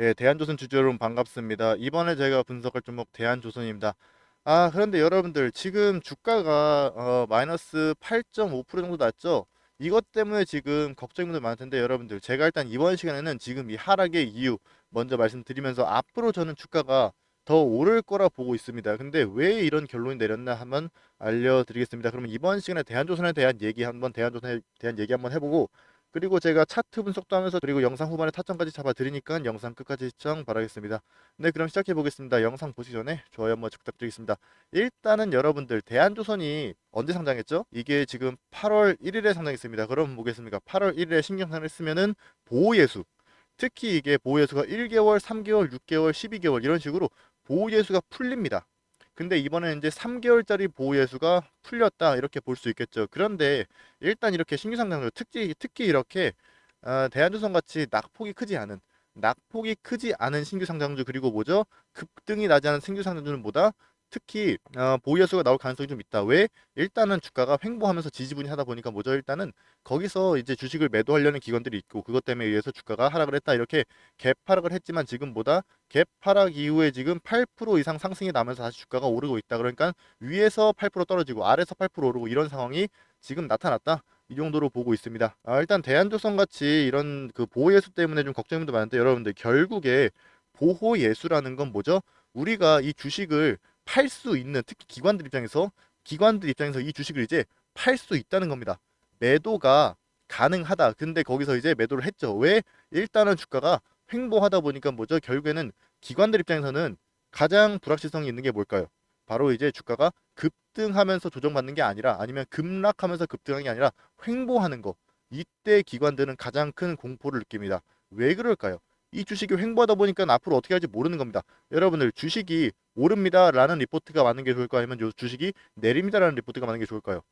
예, 대한조선 주주 여러분 반갑습니다. 이번에 제가 분석할 종목 대한조선입니다. 아, 그런데 여러분들 지금 주가가 어, 마이너스 8.5% 정도 났죠? 이것 때문에 지금 걱정이 많을 텐데 여러분들 제가 일단 이번 시간에는 지금 이 하락의 이유 먼저 말씀드리면서 앞으로 저는 주가가 더 오를 거라 보고 있습니다. 근데 왜 이런 결론이 내렸나 한번 알려드리겠습니다. 그러면 이번 시간에 대한조선에 대한 얘기 한번 대한조선에 대한 얘기 한번 해보고 그리고 제가 차트 분석도 하면서 그리고 영상 후반에 타점까지 잡아드리니까 영상 끝까지 시청 바라겠습니다. 네, 그럼 시작해 보겠습니다. 영상 보시기 전에 좋아요 한번 부탁드리겠습니다. 일단은 여러분들 대한조선이 언제 상장했죠? 이게 지금 8월 1일에 상장했습니다. 그럼 보겠습니까? 8월 1일에 신경상을 했으면은 보호예수 특히 이게 보호예수가 1개월, 3개월, 6개월, 12개월 이런 식으로 보호예수가 풀립니다. 근데 이번에 이제 3개월짜리 보호예수가 풀렸다 이렇게 볼 수 있겠죠. 그런데 일단 이렇게 신규 상장들 특히 특히 이렇게 어, 대한조선 같이 낙폭이 크지 않은 낙폭이 크지 않은 신규 상장주 그리고 뭐죠 급등이 나지 않은 신규 상장주는 보다 특히 어, 보유수가 나올 가능성이 좀 있다. 왜? 일단은 주가가 횡보하면서 지지분이 하다 보니까 뭐죠? 일단은 거기서 이제 주식을 매도하려는 기관들이 있고 그것 때문에 의해서 주가가 하락을 했다. 이렇게 갭 하락을 했지만 지금보다 갭 하락 이후에 지금 8% 이상 상승이 나면서 다시 주가가 오르고 있다. 그러니까 위에서 8% 떨어지고 아래서 8% 오르고 이런 상황이 지금 나타났다. 이 정도로 보고 있습니다. 아, 일단 대한조선 같이 이런 그 보호 예수 때문에 좀 걱정도 많은데 여러분들 결국에 보호 예수라는 건 뭐죠? 우리가 이 주식을 팔 수 있는 특히 기관들 입장에서 기관들 입장에서 이 주식을 이제 팔 수 있다는 겁니다. 매도가 가능하다. 근데 거기서 이제 매도를 했죠. 왜? 일단은 주가가 횡보하다 보니까 뭐죠? 결국에는 기관들 입장에서는 가장 불확실성이 있는 게 뭘까요? 바로 이제 주가가 급등하면서 조정받는 게 아니라 아니면 급락하면서 급등하는 게 아니라 횡보하는 거. 이때 기관들은 가장 큰 공포를 느낍니다. 왜 그럴까요? 이 주식이 횡보하다 보니까 앞으로 어떻게 할지 모르는 겁니다. 여러분들 주식이 오릅니다라는 리포트가 맞는 게 좋을까요? 아니면 요 주식이 내립니다라는 리포트가 맞는 게 좋을까요?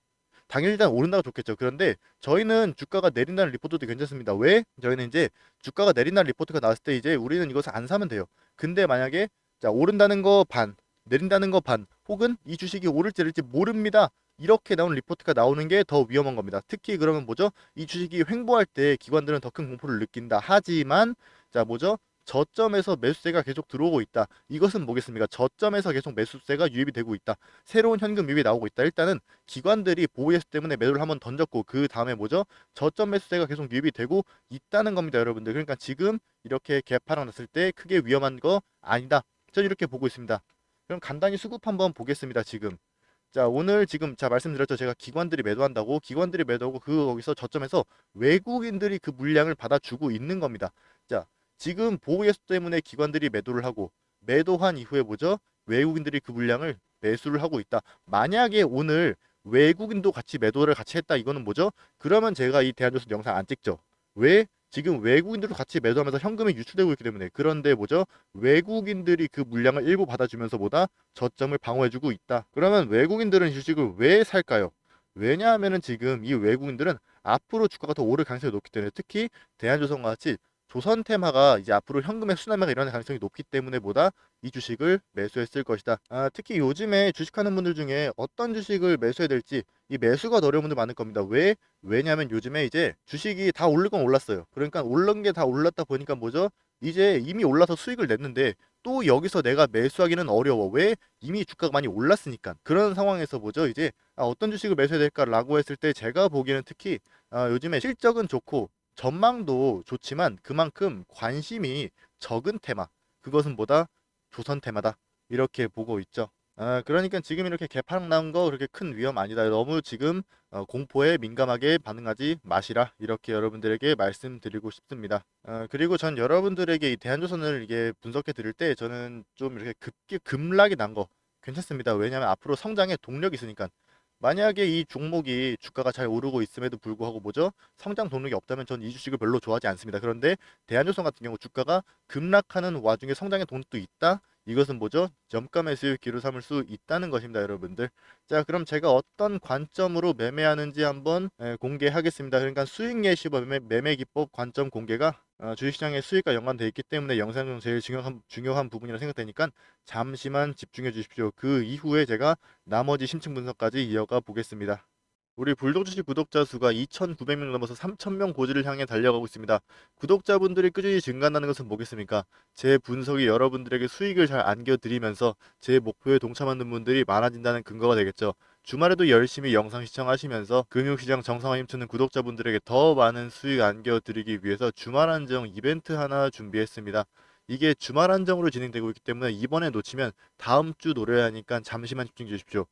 당연히 일단 오른다가 좋겠죠. 그런데 저희는 주가가 내린다는 리포트도 괜찮습니다. 왜? 저희는 이제 주가가 내린다는 리포트가 나왔을 때 이제 우리는 이것을 안 사면 돼요. 근데 만약에 자 오른다는 거 반, 내린다는 거 반, 혹은 이 주식이 오를지 내릴지 모릅니다. 이렇게 나온 리포트가 나오는 게 더 위험한 겁니다. 특히 그러면 뭐죠? 이 주식이 횡보할 때 기관들은 더 큰 공포를 느낀다. 하지만 자 뭐죠? 저점에서 매수세가 계속 들어오고 있다. 이것은 뭐겠습니까? 저점에서 계속 매수세가 유입이 되고 있다. 새로운 현금 유입이 나오고 있다. 일단은 기관들이 보호예수 때문에 매도를 한번 던졌고 그 다음에 뭐죠? 저점 매수세가 계속 유입이 되고 있다는 겁니다, 여러분들. 그러니까 지금 이렇게 개파랑 났을 때 크게 위험한 거 아니다. 저는 이렇게 보고 있습니다. 그럼 간단히 수급 한번 보겠습니다, 지금. 자, 오늘 지금 자 말씀드렸죠. 제가 기관들이 매도한다고 기관들이 매도하고 그 거기서 저점에서 외국인들이 그 물량을 받아주고 있는 겁니다. 자, 지금 보호예수 때문에 기관들이 매도를 하고 매도한 이후에 뭐죠? 외국인들이 그 물량을 매수를 하고 있다. 만약에 오늘 외국인도 같이 매도를 같이 했다. 이거는 뭐죠? 그러면 제가 이 대한조선 영상 안 찍죠. 왜? 지금 외국인들도 같이 매도하면서 현금이 유출되고 있기 때문에 그런데 뭐죠? 외국인들이 그 물량을 일부 받아주면서 보다 저점을 방어해주고 있다. 그러면 외국인들은 이 주식을 왜 살까요? 왜냐하면은 지금 이 외국인들은 앞으로 주가가 더 오를 가능성이 높기 때문에 특히 대한조선과 같이 조선 테마가 이제 앞으로 현금의 순환매가 일어날 가능성이 높기 때문에 보다 이 주식을 매수했을 것이다. 아, 특히 요즘에 주식하는 분들 중에 어떤 주식을 매수해야 될지 이 매수가 어려운 분들 많을 겁니다. 왜? 왜냐하면 요즘에 이제 주식이 다 오를 건 올랐어요. 그러니까 오른 게 다 올랐다 보니까 뭐죠? 이제 이미 올라서 수익을 냈는데 또 여기서 내가 매수하기는 어려워. 왜? 이미 주가가 많이 올랐으니까. 그런 상황에서 뭐죠? 이제 아, 어떤 주식을 매수해야 될까라고 했을 때 제가 보기에는 특히 아, 요즘에 실적은 좋고 전망도 좋지만 그만큼 관심이 적은 테마 그것은 보다 조선 테마다 이렇게 보고 있죠. 아, 그러니까 지금 이렇게 개파락 나온 거 그렇게 큰 위험 아니다. 너무 지금 어, 공포에 민감하게 반응하지 마시라 이렇게 여러분들에게 말씀드리고 싶습니다. 어, 그리고 전 여러분들에게 이 대한조선을 이게 분석해 드릴 때 저는 좀 이렇게 급기 급락이 난 거 괜찮습니다. 왜냐하면 앞으로 성장에 동력이 있으니까. 만약에 이 종목이 주가가 잘 오르고 있음에도 불구하고 뭐죠? 성장 동력이 없다면 전 이 주식을 별로 좋아하지 않습니다. 그런데 대한조선 같은 경우 주가가 급락하는 와중에 성장의 동력도 있다. 이것은 뭐죠? 점감의 수익기로 삼을 수 있다는 것입니다, 여러분들. 자, 그럼 제가 어떤 관점으로 매매하는지 한번 에, 공개하겠습니다. 그러니까 수익 예시와 매매, 매매 기법 관점 공개가 어, 주식시장의 수익과 연관되어 있기 때문에 영상 중 제일 중요한, 중요한 부분이라 생각되니까 잠시만 집중해 주십시오. 그 이후에 제가 나머지 심층 분석까지 이어가 보겠습니다. 우리 불독 주식 구독자 수가 2,900명 넘어서 3,000명 고지를 향해 달려가고 있습니다. 구독자분들이 꾸준히 증가한다는 것은 뭐겠습니까? 제 분석이 여러분들에게 수익을 잘 안겨드리면서 제 목표에 동참하는 분들이 많아진다는 근거가 되겠죠. 주말에도 열심히 영상 시청하시면서 금융시장 정상화 힘쓰는 구독자분들에게 더 많은 수익 안겨드리기 위해서 주말 한정 이벤트 하나 준비했습니다. 이게 주말 한정으로 진행되고 있기 때문에 이번에 놓치면 다음 주 노려야 하니까 잠시만 집중해 주십시오.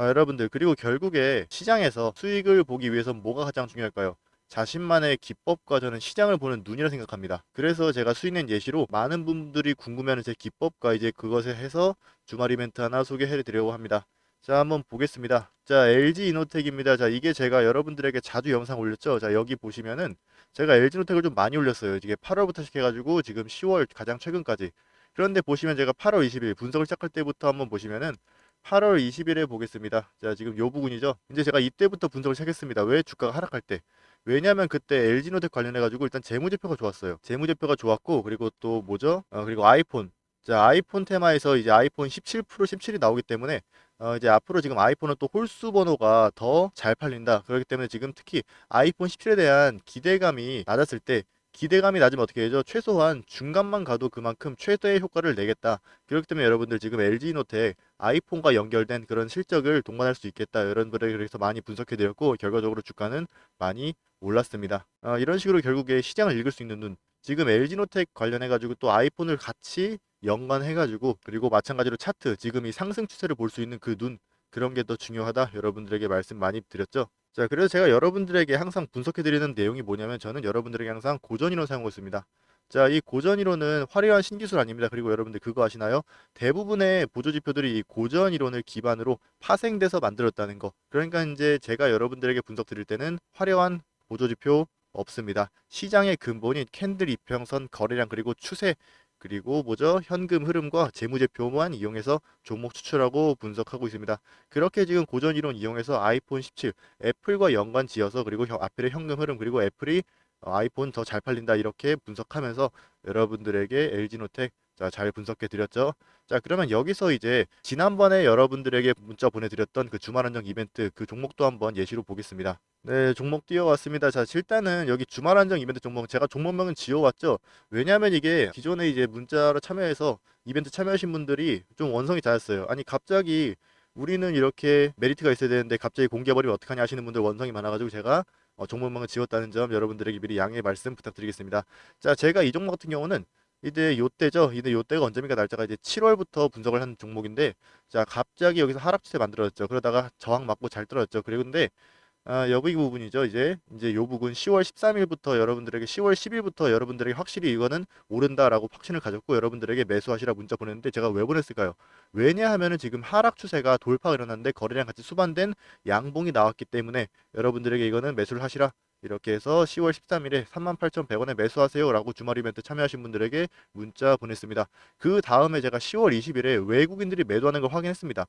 아, 여러분들 그리고 결국에 시장에서 수익을 보기 위해서 뭐가 가장 중요할까요? 자신만의 기법과 저는 시장을 보는 눈이라 생각합니다. 그래서 제가 수익낸 예시로 많은 분들이 궁금해하는 제 기법과 이제 그것에 해서 주말 이벤트 하나 소개해 드리려고 합니다. 자, 한번 보겠습니다. 자, LG 이노텍입니다. 자, 이게 제가 여러분들에게 자주 영상 올렸죠. 자, 여기 보시면은 제가 LG 이노텍을 좀 많이 올렸어요. 이게 8월부터 시작해가지고 지금 10월 가장 최근까지. 그런데 보시면 제가 8월 20일 분석을 시작할 때부터 한번 보시면은 8월 20일에 보겠습니다. 자, 지금 요 부분이죠. 이제 제가 이때부터 분석을 시작했습니다. 왜 주가가 하락할 때? 왜냐하면 그때 LG노텍 관련해가지고 일단 재무제표가 좋았어요. 재무제표가 좋았고 그리고 또 뭐죠? 어, 그리고 아이폰. 자, 아이폰 테마에서 이제 아이폰 17 프로 17이 나오기 때문에 어, 이제 앞으로 지금 아이폰은 또 홀수 번호가 더 잘 팔린다. 그렇기 때문에 지금 특히 아이폰 17에 대한 기대감이 낮았을 때 기대감이 낮으면 어떻게 되죠? 최소한 중간만 가도 그만큼 최대의 효과를 내겠다. 그렇기 때문에 여러분들 지금 LG노텍 아이폰과 연결된 그런 실적을 동반할 수 있겠다. 여러분들에게 그래서 많이 분석해 드렸고 결과적으로 주가는 많이 올랐습니다. 어, 이런 식으로 결국에 시장을 읽을 수 있는 눈. 지금 LG노텍 관련해 가지고 또 아이폰을 같이 연관해 가지고 그리고 마찬가지로 차트 지금 이 상승 추세를 볼 수 있는 그 눈 그런 게 더 중요하다. 여러분들에게 말씀 많이 드렸죠. 자, 그래서 제가 여러분들에게 항상 분석해 드리는 내용이 뭐냐면 저는 여러분들에게 항상 고전 이론 사용하고 있습니다. 자, 이 고전 이론은 화려한 신기술 아닙니다. 그리고 여러분들 그거 아시나요? 대부분의 보조 지표들이 이 고전 이론을 기반으로 파생돼서 만들었다는 거. 그러니까 이제 제가 여러분들에게 분석 드릴 때는 화려한 보조 지표 없습니다. 시장의 근본인 캔들 이평선 거래량 그리고 추세 그리고 뭐죠? 현금 흐름과 재무제표만 이용해서 종목 추출하고 분석하고 있습니다. 그렇게 지금 고전 이론 이용해서 아이폰 17 애플과 연관 지어서 그리고 혀- 애플의 현금 흐름 그리고 애플이 어, 아이폰 더 잘 팔린다 이렇게 분석하면서 여러분들에게 LG노텍 자, 잘 분석해 드렸죠. 자, 그러면 여기서 이제 지난번에 여러분들에게 문자 보내드렸던 그 주말 한정 이벤트 그 종목도 한번 예시로 보겠습니다. 네, 종목 띄워왔습니다. 자, 일단은 여기 주말 한정 이벤트 종목 제가 종목명은 지어왔죠. 왜냐하면 이게 기존에 이제 문자로 참여해서 이벤트 참여하신 분들이 좀 원성이 잦았어요. 아니 갑자기 우리는 이렇게 메리트가 있어야 되는데 갑자기 공개해버리면 어떡하냐 하시는 분들 원성이 많아가지고 제가 어, 종목명을 지웠다는 점 여러분들에게 미리 양해 말씀 부탁드리겠습니다. 자, 제가 이 종목 같은 경우는 이제 요때죠. 이제 요때가 언제입니까? 날짜가 이제 7월부터 분석을 한 종목인데, 자 갑자기 여기서 하락 추세 만들어졌죠. 그러다가 저항 맞고 잘 떨어졌죠. 그리고 근데 아, 여기 부분이죠. 이제 이제 요 부분 10월 13일부터 여러분들에게 10월 10일부터 여러분들에게 확실히 이거는 오른다라고 확신을 가졌고 여러분들에게 매수하시라 문자 보냈는데 제가 왜 보냈을까요? 왜냐하면은 지금 하락 추세가 돌파가 일어났는데 거래량 같이 수반된 양봉이 나왔기 때문에 여러분들에게 이거는 매수를 하시라 이렇게 해서 10월 13일에 38,100원에 매수하세요 라고 주말 이벤트 참여하신 분들에게 문자 보냈습니다. 그 다음에 제가 10월 20일에 외국인들이 매도하는 걸 확인했습니다.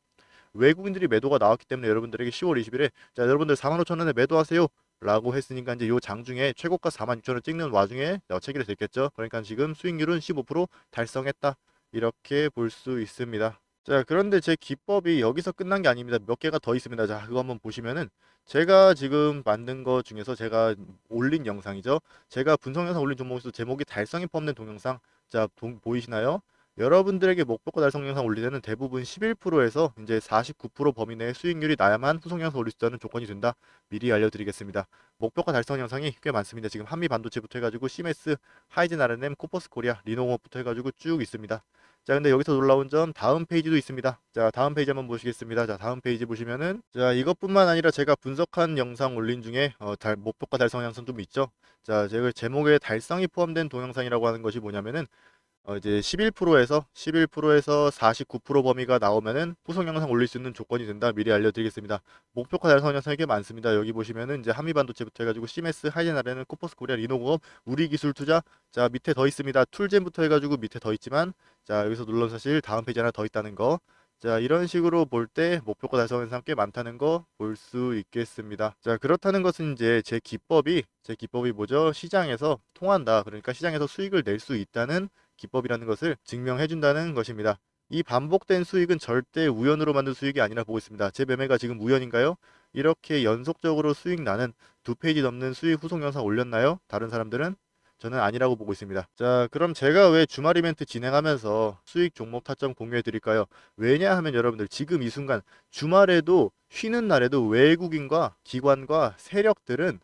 외국인들이 매도가 나왔기 때문에 여러분들에게 10월 20일에 자 여러분들 45,000원에 매도하세요 라고 했으니까 이제 요 장중에 최고가 46,000원 찍는 와중에 어, 체결이 됐겠죠. 그러니까 지금 수익률은 15% 달성했다. 이렇게 볼 수 있습니다. 자, 그런데 제 기법이 여기서 끝난 게 아닙니다. 몇 개가 더 있습니다. 자, 그거 한번 보시면은 제가 지금 만든 거 중에서 제가 올린 영상이죠. 제가 분석 영상 올린 종목에서 제목이 달성이 포함된 동영상. 자, 동, 보이시나요? 여러분들에게 목표가 달성 영상 올릴 때는 대부분 11%에서 이제 49% 범위 내에 수익률이 나야만 후속 영상 올릴 수 있다는 조건이 된다. 미리 알려드리겠습니다. 목표가 달성 영상이 꽤 많습니다. 지금 한미 반도체부터 해가지고 시메스, 하이젠 R&M, 코퍼스 코리아, 리노공업부터 해가지고 쭉 있습니다. 자, 근데 여기서 놀라운 점 다음 페이지도 있습니다. 자, 다음 페이지 한번 보시겠습니다. 자, 다음 페이지 보시면은 자, 이것뿐만 아니라 제가 분석한 영상 올린 중에 어, 달, 목표가 달성 영상 좀 있죠. 자, 제가 제목에 달성이 포함된 동영상이라고 하는 것이 뭐냐면은 어, 이제 11%에서 11%에서 49% 범위가 나오면은 후속 영상 올릴 수 있는 조건이 된다. 미리 알려드리겠습니다. 목표가 달성 영상이 꽤 많습니다. 여기 보시면은 이제 한미반도체부터 해가지고 시메스, 하이젠아레는 코퍼스 코리아, 리노공업, 우리기술투자, 자 밑에 더 있습니다. 툴젠부터 해가지고 밑에 더 있지만 자 여기서 눌러 사실 다음 페이지 하나 더 있다는 거. 자 이런 식으로 볼 때 목표가 달성 영상 꽤 많다는 거 볼 수 있겠습니다. 자 그렇다는 것은 이제 제 기법이 제 기법이 뭐죠? 시장에서 통한다. 그러니까 시장에서 수익을 낼 수 있다는 기법이라는 것을 증명해 준다는 것입니다. 이 반복된 수익은 절대 우연으로 만든 수익이 아니라 보고 있습니다. 제 매매가 지금 우연인가요? 이렇게 연속적으로 수익 나는 두 페이지 넘는 수익 후속 영상 올렸나요? 다른 사람들은? 저는 아니라고 보고 있습니다. 자, 그럼 제가 왜 주말 이벤트 진행하면서 수익 종목 타점 공유해 드릴까요? 왜냐 하면 여러분들 지금 이 순간 주말에도 쉬는 날에도 외국인과 기관과 세력들은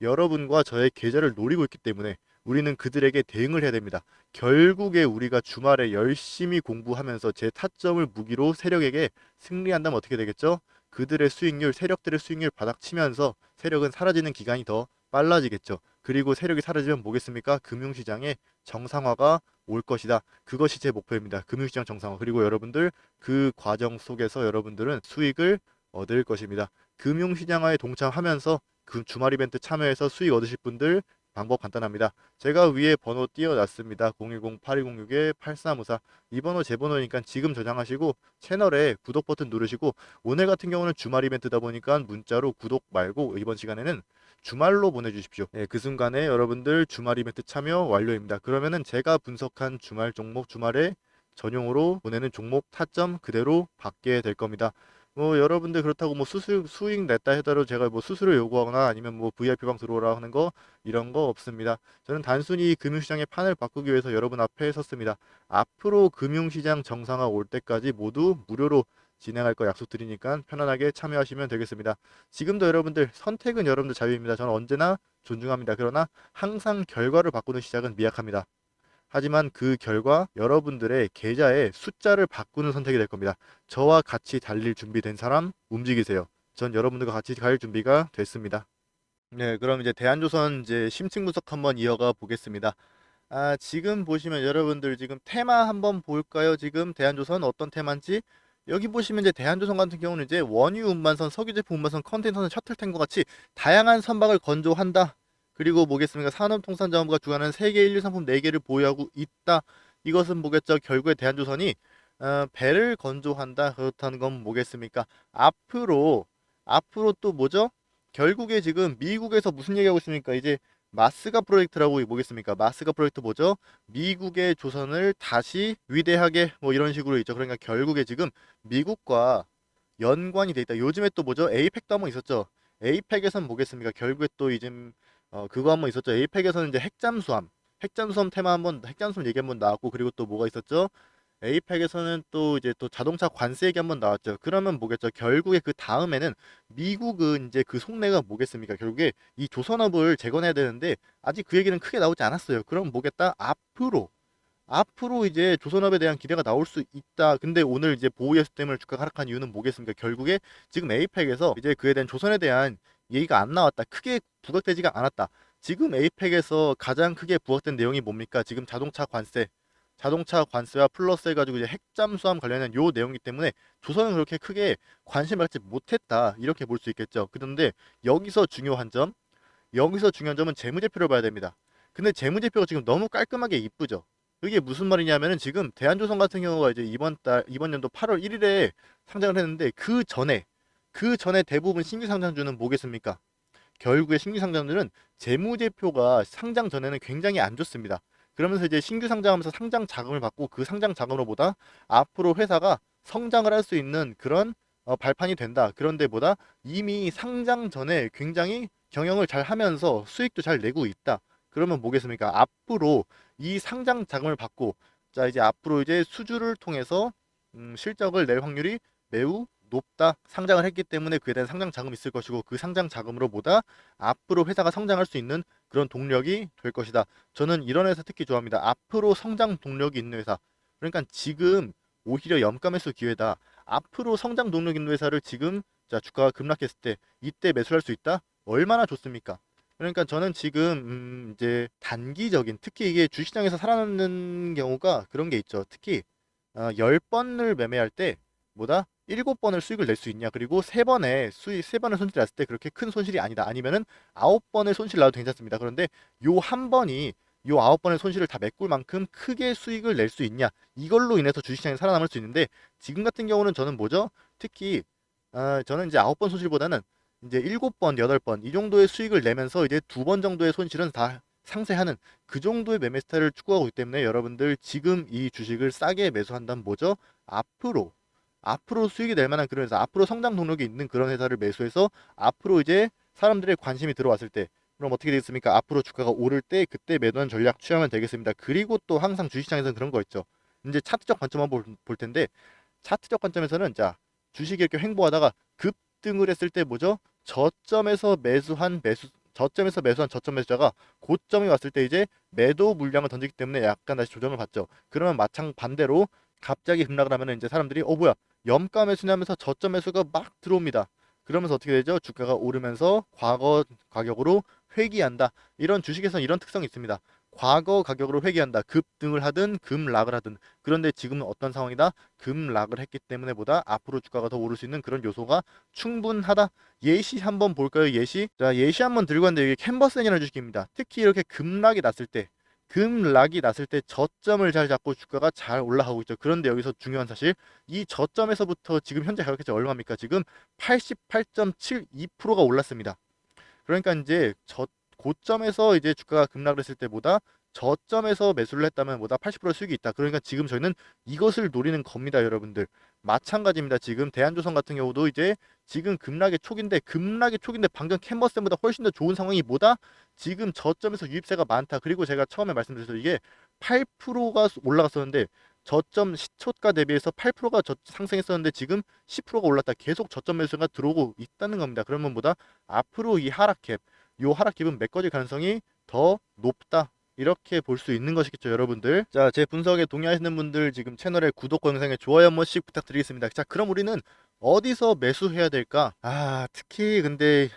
여러분과 저의 계좌를 노리고 있기 때문에 우리는 그들에게 대응을 해야 됩니다. 결국에 우리가 주말에 열심히 공부하면서 제 타점을 무기로 세력에게 승리한다면 어떻게 되겠죠? 그들의 수익률, 세력들의 수익률 바닥치면서 세력은 사라지는 기간이 더 빨라지겠죠. 그리고 세력이 사라지면 뭐겠습니까? 금융시장의 정상화가 올 것이다. 그것이 제 목표입니다. 금융시장 정상화. 그리고 여러분들 그 과정 속에서 여러분들은 수익을 얻을 것입니다. 금융시장화에 동참하면서 그 주말 이벤트 참여해서 수익 얻으실 분들 방법 간단합니다. 제가 위에 번호 띄워놨습니다. 010-8206-8354. 이 번호 제 번호니까 지금 저장하시고 채널에 구독 버튼 누르시고 오늘 같은 경우는 주말 이벤트다 보니까 문자로 구독 말고 이번 시간에는 주말로 보내주십시오. 예, 그 순간에 여러분들 주말 이벤트 참여 완료입니다. 그러면은 제가 분석한 주말 종목 주말에 전용으로 보내는 종목 타점 그대로 받게 될 겁니다. 뭐 여러분들 그렇다고 뭐 수수 수익 냈다 해더라도 제가 뭐 수수료 요구하거나 아니면 뭐 VIP 방 들어오라 하는 거 이런 거 없습니다. 저는 단순히 금융시장의 판을 바꾸기 위해서 여러분 앞에 섰습니다. 앞으로 금융시장 정상화 올 때까지 모두 무료로 진행할 거 약속드리니까 편안하게 참여하시면 되겠습니다. 지금도 여러분들 선택은 여러분들 자유입니다. 저는 언제나 존중합니다. 그러나 항상 결과를 바꾸는 시작은 미약합니다. 하지만 그 결과 여러분들의 계좌의 숫자를 바꾸는 선택이 될 겁니다. 저와 같이 달릴 준비된 사람 움직이세요. 전 여러분들과 같이 갈 준비가 됐습니다. 네, 그럼 이제 대한조선 이제 심층 분석 한번 이어가 보겠습니다. 아, 지금 보시면 여러분들 지금 테마 한번 볼까요? 지금 대한조선 어떤 테마인지 여기 보시면 이제 대한조선 같은 경우는 이제 원유 운반선, 석유 제품 운반선, 컨테이너선, 셔틀탱과 같이 다양한 선박을 건조한다. 그리고 뭐겠습니까? 산업통상자원부가 주관하는 세계 인류 상품 4개를 보유하고 있다. 이것은 뭐겠죠? 결국에 대한조선이 어, 배를 건조한다. 그렇다는 건 뭐겠습니까? 앞으로 앞으로 또 뭐죠? 결국에 지금 미국에서 무슨 얘기하고 있습니까? 이제 마스가 프로젝트라고 뭐겠습니까? 마스가 프로젝트 뭐죠? 미국의 조선을 다시 위대하게 뭐 이런 식으로 있죠. 그러니까 결국에 지금 미국과 연관이 돼 있다. 요즘에 또 뭐죠? 에이펙도 한번 있었죠. 에이펙에선 뭐겠습니까? 결국에 또 이제 어 그거 한번 있었죠. 에이펙에서는 이제 핵잠수함, 핵잠수함 테마 한번 핵잠수함 얘기 한번 나왔고 그리고 또 뭐가 있었죠? 에이펙에서는 또 이제 또 자동차 관세 얘기 한번 나왔죠. 그러면 뭐겠죠? 결국에 그 다음에는 미국은 이제 그 속내가 뭐겠습니까? 결국에 이 조선업을 재건해야 되는데 아직 그 얘기는 크게 나오지 않았어요. 그럼 뭐겠다? 앞으로 앞으로 이제 조선업에 대한 기대가 나올 수 있다. 근데 오늘 이제 보호 예수 때문에 주가가 하락한 이유는 뭐겠습니까? 결국에 지금 에이펙에서 이제 그에 대한 조선에 대한 얘기가 안 나왔다. 크게 부각되지가 않았다. 지금 에이펙에서 가장 크게 부각된 내용이 뭡니까? 지금 자동차 관세, 자동차 관세와 플러스 해가지고 이제 핵잠수함 관련된 요 내용이기 때문에 조선은 그렇게 크게 관심을 갖지 못했다. 이렇게 볼 수 있겠죠. 그런데 여기서 중요한 점, 여기서 중요한 점은 재무제표를 봐야 됩니다. 근데 재무제표가 지금 너무 깔끔하게 이쁘죠. 이게 무슨 말이냐면은 지금 대한조선 같은 경우가 이제 이번 달 이번 연도 8월 1일에 상장을 했는데 그 전에 그 전에 대부분 신규 상장주는 뭐겠습니까? 결국에 신규 상장주는 재무제표가 상장 전에는 굉장히 안 좋습니다. 그러면서 이제 신규 상장하면서 상장 자금을 받고 그 상장 자금으로보다 앞으로 회사가 성장을 할 수 있는 그런 어, 발판이 된다. 그런데 보다 이미 상장 전에 굉장히 경영을 잘 하면서 수익도 잘 내고 있다. 그러면 뭐겠습니까? 앞으로 이 상장 자금을 받고 자 이제 앞으로 이제 수주를 통해서 음, 실적을 낼 확률이 매우 높다 상장을 했기 때문에 그에 대한 상장 자금이 있을 것이고 그 상장 자금으로보다 앞으로 회사가 성장할 수 있는 그런 동력이 될 것이다. 저는 이런 회사 특히 좋아합니다. 앞으로 성장 동력이 있는 회사. 그러니까 지금 오히려 염가 매수 기회다. 앞으로 성장 동력 있는 회사를 지금 자 주가가 급락했을 때 이때 매수할 수 있다. 얼마나 좋습니까? 그러니까 저는 지금 음 이제 단기적인 특히 이게 주식시장에서 살아남는 경우가 그런 게 있죠. 특히 어, 10번을 매매할 때 뭐다? 일곱 번을 수익을 낼 수 있냐? 그리고 세 번에 수익 세 번을 손실 났을 때 그렇게 큰 손실이 아니다. 아니면은 아홉 번의 손실 나도 괜찮습니다. 그런데 요 한 번이 요 아홉 번의 손실을 다 메꿀 만큼 크게 수익을 낼 수 있냐? 이걸로 인해서 주식시장이 살아남을 수 있는데 지금 같은 경우는 저는 뭐죠? 특히 어, 저는 이제 아홉 번 손실보다는 이제 일곱 번 여덟 번이 정도의 수익을 내면서 이제 두 번 정도의 손실은 다 상쇄하는 그 정도의 매매 스타일을 추구하고 있기 때문에 여러분들 지금 이 주식을 싸게 매수한다면 뭐죠? 앞으로 앞으로 수익이 낼 만한 그런 회사, 앞으로 성장 동력이 있는 그런 회사를 매수해서 앞으로 이제 사람들의 관심이 들어왔을 때 그럼 어떻게 되겠습니까? 앞으로 주가가 오를 때 그때 매도한 전략 취하면 되겠습니다. 그리고 또 항상 주식시장에서는 그런 거 있죠. 이제 차트적 관점 한번 볼, 볼 텐데 차트적 관점에서는 자 주식이 이렇게 횡보하다가 급등을 했을 때 뭐죠? 저점에서 매수한 매수 저점에서 매수한 저점 매수자가 고점이 왔을 때 이제 매도 물량을 던지기 때문에 약간 다시 조정을 받죠. 그러면 마찬 반대로 갑자기 급락을 하면 이제 사람들이 어 뭐야 염가 매수냐면서 저점 매수가 막 들어옵니다. 그러면서 어떻게 되죠? 주가가 오르면서 과거 가격으로 회귀한다. 이런 주식에서는 이런 특성이 있습니다. 과거 가격으로 회귀한다. 급등을 하든 급락을 하든. 그런데 지금은 어떤 상황이다? 급락을 했기 때문에 보다 앞으로 주가가 더 오를 수 있는 그런 요소가 충분하다. 예시 한번 볼까요? 예시. 자, 예시 한번 들고 왔는데 이게 캔버스엔이라는 주식입니다. 특히 이렇게 급락이 났을 때 급락이 났을 때 저점을 잘 잡고 주가가 잘 올라가고 있죠. 그런데 여기서 중요한 사실 이 저점에서부터 지금 현재 가격이 얼마입니까? 지금 88.72%가 올랐습니다. 그러니까 이제 저 고점에서 이제 주가가 급락을 했을 때보다 저점에서 매수를 했다면 보다 80% 수익이 있다. 그러니까 지금 저희는 이것을 노리는 겁니다, 여러분들. 마찬가지입니다. 지금 대한조선 같은 경우도 이제 지금 급락의 초기인데 급락의 초기인데 방금 캔버스보다 훨씬 더 좋은 상황이 뭐다? 지금 저점에서 유입세가 많다. 그리고 제가 처음에 말씀드렸죠. 이게 8%가 올라갔었는데 저점 시초가 대비해서 8%가 저 상승했었는데 지금 10%가 올랐다. 계속 저점 매수가 들어오고 있다는 겁니다. 그러면 보다 앞으로 이 하락캡, 요 하락캡은 메꿔질 가능성이 더 높다. 이렇게 볼 수 있는 것이겠죠, 여러분들. 자, 제 분석에 동의하시는 분들 지금 채널에 구독과 영상에 좋아요 한 번씩 부탁드리겠습니다. 자, 그럼 우리는 어디서 매수해야 될까? 아, 특히 근데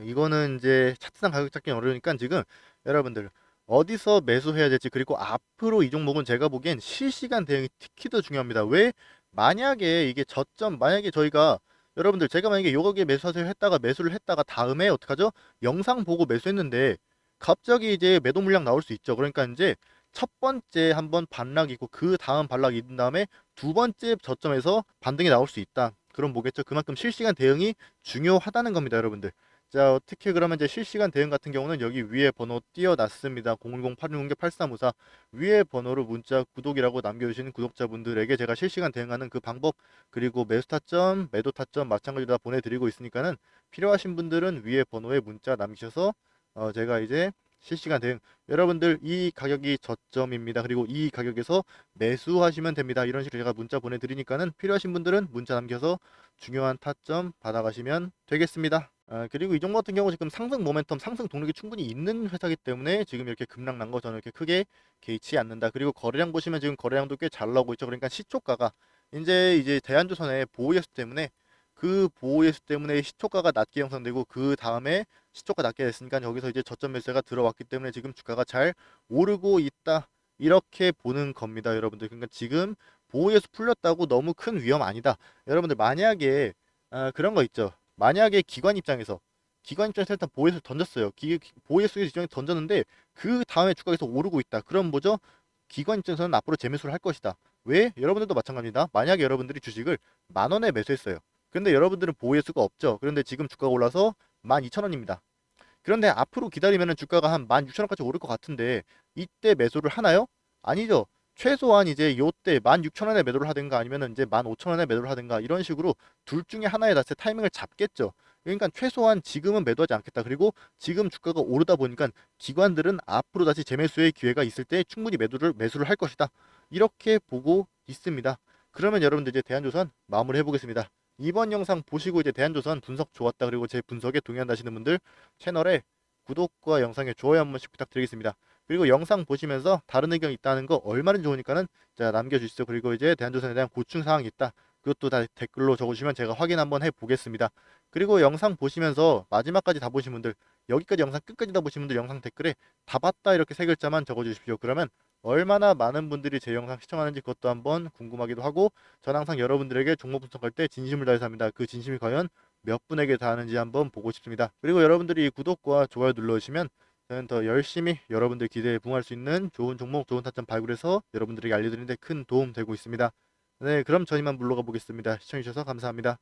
이거는 이제 차트상 가격 찾기 어려우니까 지금 여러분들 어디서 매수해야 될지 그리고 앞으로 이 종목은 제가 보기엔 실시간 대응이 특히 더 중요합니다. 왜? 만약에 이게 저점 만약에 저희가 여러분들 제가 만약에 요거기에 매수하세요 했다가 매수를 했다가 다음에 어떡하죠? 영상 보고 매수했는데 갑자기 이제 매도 물량 나올 수 있죠. 그러니까 이제 첫 번째 한번 반락이 있고 그 다음 반락이 있는 다음에 두 번째 저점에서 반등이 나올 수 있다. 그럼 뭐겠죠? 그만큼 실시간 대응이 중요하다는 겁니다, 여러분들. 자, 어떻게 그러면 이제 실시간 대응 같은 경우는 여기 위에 번호 띄어놨습니다. 010-860-8354 위에 번호로 문자 구독이라고 남겨주신 구독자분들에게 제가 실시간 대응하는 그 방법 그리고 매수 타점, 매도 타점 마찬가지로 다 보내드리고 있으니까는 필요하신 분들은 위에 번호에 문자 남기셔서 어, 제가 이제 실시간 대응 여러분들 이 가격이 저점입니다. 그리고 이 가격에서 매수하시면 됩니다. 이런 식으로 제가 문자 보내드리니까는 필요하신 분들은 문자 남겨서 중요한 타점 받아가시면 되겠습니다. 아, 그리고 이 종목 같은 경우 지금 상승 모멘텀, 상승 동력이 충분히 있는 회사기 때문에 지금 이렇게 급락 난 거 저는 이렇게 크게 개의치 않는다. 그리고 거래량 보시면 지금 거래량도 꽤 잘 나오고 있죠. 그러니까 시초가가 이제 이제 대한조선의 보호예수 때문에 그 보호예수 때문에 시초가가 낮게 형성되고 그 다음에 시초가 낮게 됐으니까 여기서 이제 저점 매수가 들어왔기 때문에 지금 주가가 잘 오르고 있다. 이렇게 보는 겁니다, 여러분들. 그러니까 지금 보호예수 풀렸다고 너무 큰 위험 아니다. 여러분들 만약에 아, 그런 거 있죠. 만약에 기관 입장에서 기관 입장에서 일단 보호예수 던졌어요. 기, 보호예수 일정에 던졌는데 그 다음에 주가가 계속 오르고 있다. 그럼 뭐죠? 기관 입장에서는 앞으로 재매수를 할 것이다. 왜? 여러분들도 마찬가지입니다. 만약에 여러분들이 주식을 만 원에 매수했어요. 근데 여러분들은 보호예수가 없죠. 그런데 지금 주가가 올라서 12,000원입니다. 그런데 앞으로 기다리면 주가가 한 16,000원까지 오를 것 같은데 이때 매수를 하나요? 아니죠. 최소한 이제 요때 16,000원에 매도를 하든가 아니면 이제 15,000원에 매도를 하든가 이런 식으로 둘 중에 하나에 다시 타이밍을 잡겠죠. 그러니까 최소한 지금은 매도하지 않겠다. 그리고 지금 주가가 오르다 보니까 기관들은 앞으로 다시 재매수의 기회가 있을 때 충분히 매도를 매수를 할 것이다. 이렇게 보고 있습니다. 그러면 여러분들 이제 대한조선 마무리 해보겠습니다. 이번 영상 보시고 이제 대한조선 분석 좋았다 그리고 제 분석에 동의한다 하시는 분들 채널에 구독과 영상에 좋아요 한 번씩 부탁드리겠습니다. 그리고 영상 보시면서 다른 의견 있다는 거 얼마나 좋으니까는 자 남겨주시죠. 그리고 이제 대한조선에 대한 고충 사항이 있다. 그것도 다 댓글로 적어주시면 제가 확인 한번 해보겠습니다. 그리고 영상 보시면서 마지막까지 다 보신 분들 여기까지 영상 끝까지 다 보신 분들 영상 댓글에 다 봤다 이렇게 세 글자만 적어주십시오. 그러면 얼마나 많은 분들이 제 영상 시청하는지 그것도 한번 궁금하기도 하고 전 항상 여러분들에게 종목 분석할 때 진심을 다해서 합니다. 그 진심이 과연 몇 분에게 닿았는지 한번 보고 싶습니다. 그리고 여러분들이 구독과 좋아요 눌러주시면 저는 더 열심히 여러분들 기대에 부응할 수 있는 좋은 종목, 좋은 타점 발굴해서 여러분들에게 알려드리는데 큰 도움 되고 있습니다. 네, 그럼 전 이만 물러가 보겠습니다. 시청해주셔서 감사합니다.